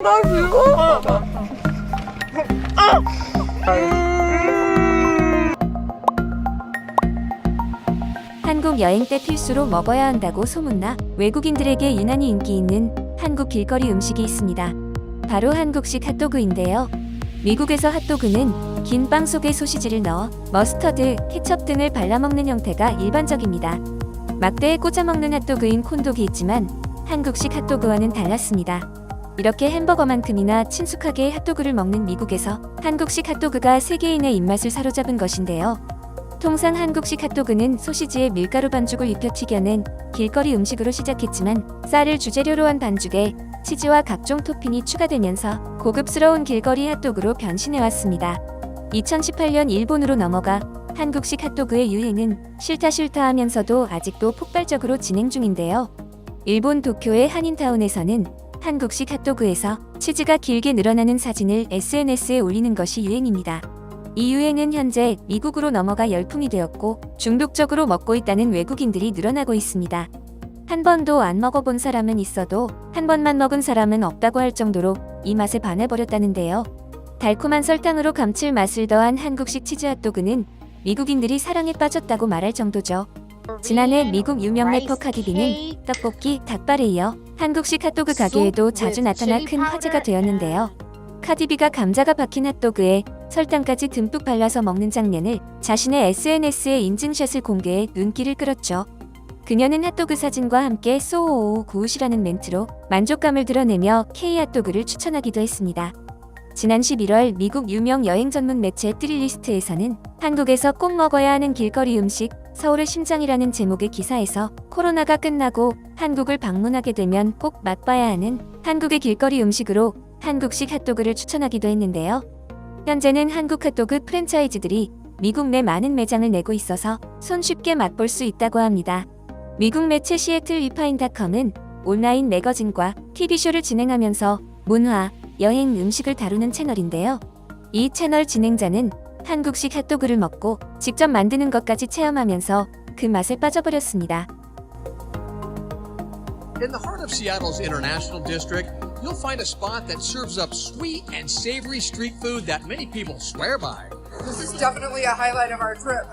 나 이거 한국 여행 때 필수로 먹어야 한다고 소문나 외국인들에게 유난히 인기 있는 한국 길거리 음식이 있습니다. 바로 한국식 핫도그인데요. 미국에서 핫도그는 긴 빵 속에 소시지를 넣어 머스터드, 케첩 등을 발라먹는 형태가 일반적입니다. 막대에 꽂아 먹는 핫도그인 콘독이 있지만 한국식 핫도그와는 달랐습니다. 이렇게 햄버거만큼이나 친숙하게 핫도그를 먹는 미국에서 한국식 핫도그가 세계인의 입맛을 사로잡은 것인데요. 통상 한국식 핫도그는 소시지에 밀가루 반죽을 입혀 튀겨낸 길거리 음식으로 시작했지만 쌀을 주재료로 한 반죽에 치즈와 각종 토핑이 추가되면서 고급스러운 길거리 핫도그로 변신해왔습니다. 2018년 일본으로 넘어가 한국식 핫도그의 유행은 싫다 싫다 하면서도 아직도 폭발적으로 진행 중인데요. 일본 도쿄의 한인타운에서는 한국식 핫도그에서 치즈가 길게 늘어나는 사진을 SNS에 올리는 것이 유행입니다. 이 유행은 현재 미국으로 넘어가 열풍이 되었고 중독적으로 먹고 있다는 외국인들이 늘어나고 있습니다. 한 번도 안 먹어본 사람은 있어도 한 번만 먹은 사람은 없다고 할 정도로 이 맛에 반해버렸다는데요. 달콤한 설탕으로 감칠맛을 더한 한국식 치즈 핫도그는 미국인들이 사랑에 빠졌다고 말할 정도죠. 지난해 미국 유명 래퍼 카디비는 떡볶이, 닭발에 이어 한국식 핫도그 가게에도 자주 나타나 큰 화제가 되었는데요. 카디비가 감자가 박힌 핫도그에 설탕까지 듬뿍 발라서 먹는 장면을 자신의 SNS에 인증샷을 공개해 눈길을 끌었죠. 그녀는 핫도그 사진과 함께 소오오 구우시라는 멘트로 만족감을 드러내며 K 핫도그를 추천하기도 했습니다. 지난 11월 미국 유명 여행 전문 매체 트릴리스트에서는 한국에서 꼭 먹어야 하는 길거리 음식 서울의 심장이라는 제목의 기사에서 코로나가 끝나고 한국을 방문하게 되면 꼭 맛봐야 하는 한국의 길거리 음식으로 한국식 핫도그를 추천하기도 했는데요. 현재는 한국 핫도그 프랜차이즈들이 미국 내 많은 매장을 내고 있어서 손쉽게 맛볼 수 있다고 합니다. 미국 매체 시애틀 리파인닷컴은 온라인 매거진과 TV쇼를 진행하면서 문화, 여행, 음식을 다루는 채널인데요. 이 채널 진행자는 한국식 핫도그를 먹고 직접 만드는 것까지 체험하면서 그 맛에 빠져버렸습니다. In the heart of Seattle's International District, you'll find a spot that serves up sweet and savory street food that many people swear by. This is definitely a highlight of our trip.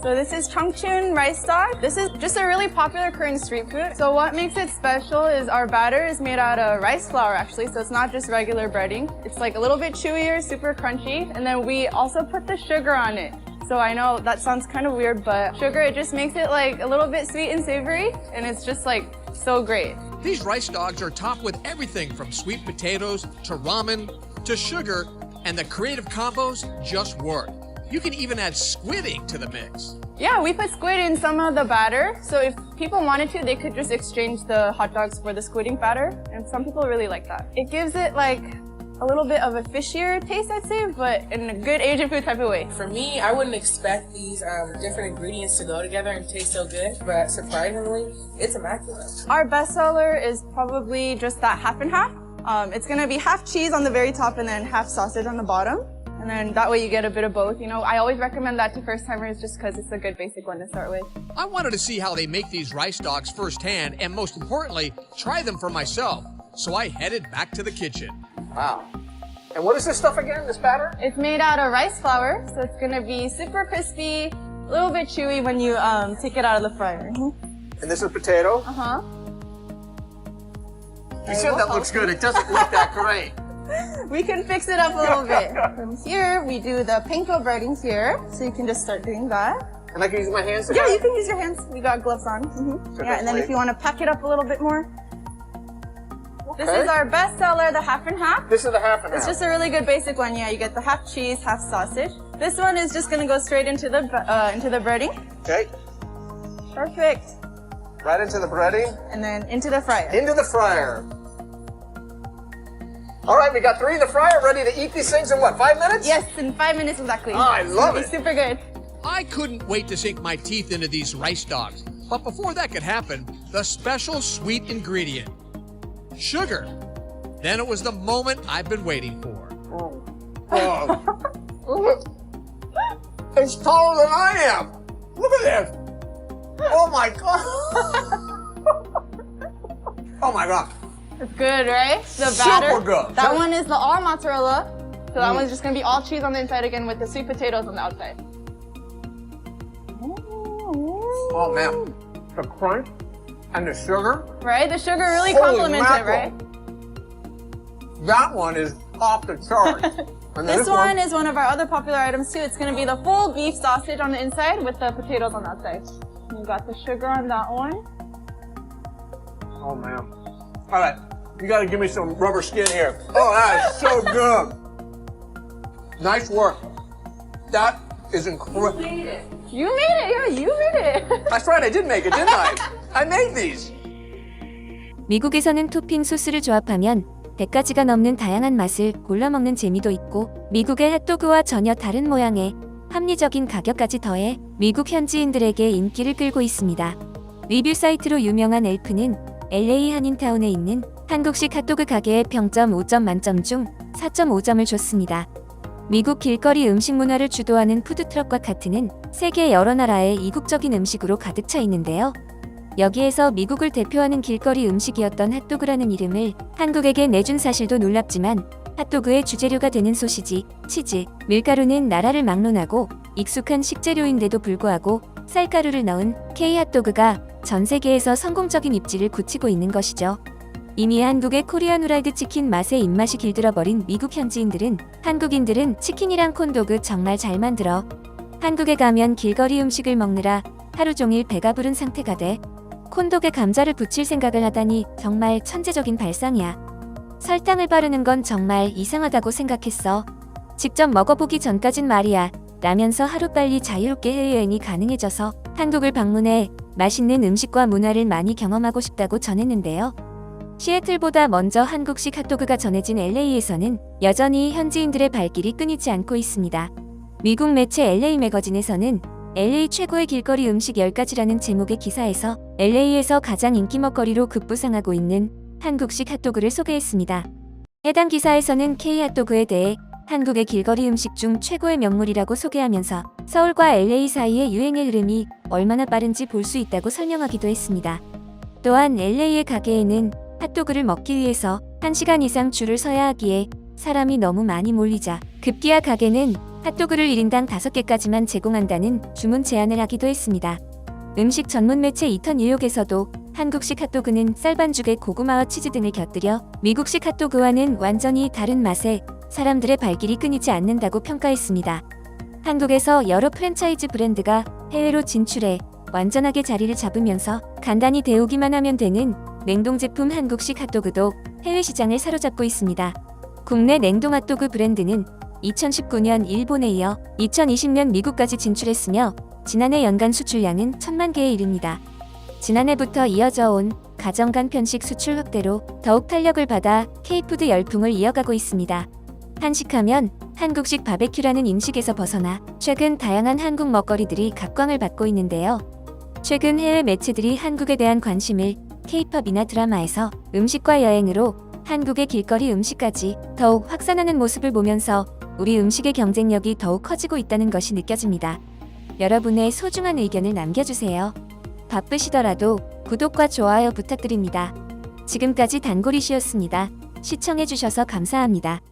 So this is Chungchun rice dog. This is just a really popular Korean street food. So what makes it special is our batter is made out of rice flour actually, so it's not just regular breading. It's like a little bit chewier, super crunchy, and then we also put the sugar on it. So I know that sounds kind of weird, but sugar it just makes it like a little bit sweet and savory, and it's just like so great. These rice dogs are topped with everything from sweet potatoes to ramen to sugar, and the creative combos just work. You can even add squid ink to the mix. Yeah, we put squid in some of the batter. So if people wanted to, they could just exchange the hot dogs for the squid ink batter. And some people really like that. It gives it like a little bit of a fishier taste, I'd say, but in a good Asian food type of way. For me, I wouldn't expect these um, different ingredients to go together and taste so good, but surprisingly, it's immaculate. Our bestseller is probably just that half and half. Um, it's gonna be half cheese on the very top and then half sausage on the bottom. And then that way you get a bit of both. You know, I always recommend that to first timers just because it's a good basic one to start with. I wanted to see how they make these rice dogs firsthand, and most importantly, try them for myself. So I headed back to the kitchen. Wow. And what is this stuff again, this batter? It's made out of rice flour, so it's gonna be super crispy, a little bit chewy when you um, take it out of the fryer. And this is potato. Uh huh. You said that looks good. It doesn't look that great. We can fix it up a little bit. From here, we do the panko breading here, so you can just start doing that. And I can use my hands Yeah, you can use your hands. We got gloves on. hmm So Yeah, and then if you want to pack it up a little bit more. This Okay. is our best seller, the half and half. This is the half and It's half. It's just a really good basic one. Yeah, you get the half cheese, half sausage. This one is just gonna go straight into the uh, into the breading. Okay. Perfect. Right into the breading. And then into the fryer. Into the fryer. All right, we got three in the fryer, ready to eat these things in what, five minutes? Yes, in five minutes exactly. Oh, I It's love gonna it. Be super good. I couldn't wait to sink my teeth into these rice dogs. But before that could happen, the special sweet ingredient sugar. Then it was the moment I've been waiting for. Oh. oh. it's taller than I am. Look at this. Oh my god. oh my god. It's good, right? The Super batter. good. That one is the all mozzarella. So that mm. one's just gonna be all cheese on the inside again with the sweet potatoes on the outside. Oh man, the crunch and the sugar. Right? The sugar really complements it, right? That one is off the chart. And then This one is one of our other popular items too. It's gonna be the full beef sausage on the inside with the potatoes on the outside. You got the sugar on that one. Oh man. All right, you got to give me some rubber skin here. Oh, that is so good. Nice work. That is incredible. You made it. Yeah, you made it. That's right, I did make it, didn't I? I made these. 미국에서는 토핑 소스를 조합하면 100가지가 넘는 다양한 맛을 골라 먹는 재미도 있고 미국의 핫도그와 전혀 다른 모양의 합리적인 가격까지 더해 미국 현지인들에게 인기를 끌고 있습니다. 리뷰 사이트로 유명한 엘프는 LA 한인타운에 있는 한국식 핫도그 가게에 평점 5점 만점 중 4.5점을 줬습니다. 미국 길거리 음식 문화를 주도하는 푸드트럭과 카트는 세계 여러 나라의 이국적인 음식으로 가득 차 있는데요. 여기에서 미국을 대표하는 길거리 음식이었던 핫도그라는 이름을 한국에게 내준 사실도 놀랍지만 핫도그의 주재료가 되는 소시지, 치즈, 밀가루는 나라를 막론하고 익숙한 식재료인데도 불구하고 쌀가루를 넣은 K 핫도그가 전 세계에서 성공적인 입지를 굳히고 있는 것이죠. 이미 한국의 코리안 후라이드 치킨 맛에 입맛이 길들어버린 미국 현지인들은 한국인들은 치킨이랑 콘도그 정말 잘 만들어 한국에 가면 길거리 음식을 먹느라 하루 종일 배가 부른 상태가 돼 콘독에 감자를 붙일 생각을 하다니 정말 천재적인 발상이야. 설탕을 바르는 건 정말 이상하다고 생각했어. 직접 먹어보기 전까진 말이야. 라면서 하루빨리 자유롭게 해외여행이 가능해져서 한국을 방문해 맛있는 음식과 문화를 많이 경험하고 싶다고 전했는데요. 시애틀보다 먼저 한국식 핫도그가 전해진 LA에서는 여전히 현지인들의 발길이 끊이지 않고 있습니다. 미국 매체 LA 매거진에서는 LA 최고의 길거리 음식 10가지라는 제목의 기사에서 LA에서 가장 인기 먹거리로 급부상하고 있는 한국식 핫도그를 소개했습니다. 해당 기사에서는 K 핫도그에 대해 한국의 길거리 음식 중 최고의 명물이라고 소개하면서 서울과 LA 사이의 유행의 흐름이 얼마나 빠른지 볼 수 있다고 설명하기도 했습니다. 또한 LA의 가게에는 핫도그를 먹기 위해서 1시간 이상 줄을 서야 하기에 사람이 너무 많이 몰리자 급기야 가게는 핫도그를 1인당 5개까지만 제공한다는 주문 제안을 하기도 했습니다. 음식 전문 매체 이턴 뉴욕에서도 한국식 핫도그는 쌀반죽에 고구마와 치즈 등을 곁들여 미국식 핫도그와는 완전히 다른 맛에 사람들의 발길이 끊이지 않는다고 평가했습니다. 한국에서 여러 프랜차이즈 브랜드가 해외로 진출해 완전하게 자리를 잡으면서 간단히 데우기만 하면 되는 냉동 제품 한국식 핫도그도 해외 시장을 사로잡고 있습니다. 국내 냉동 핫도그 브랜드는 2019년 일본에 이어 2020년 미국까지 진출했으며 지난해 연간 수출량은 1천만 개에 이릅니다. 지난해부터 이어져 온 가정 간 편식 수출 확대로 더욱 탄력을 받아 K푸드 열풍을 이어가고 있습니다. 한식하면 한국식 바베큐라는 인식에서 벗어나 최근 다양한 한국 먹거리들이 각광을 받고 있는데요. 최근 해외 매체들이 한국에 대한 관심을 K-팝이나 드라마에서 음식과 여행으로 한국의 길거리 음식까지 더욱 확산하는 모습을 보면서 우리 음식의 경쟁력이 더욱 커지고 있다는 것이 느껴집니다. 여러분의 소중한 의견을 남겨주세요. 바쁘시더라도 구독과 좋아요 부탁드립니다. 지금까지 단골이시였습니다. 시청해주셔서 감사합니다.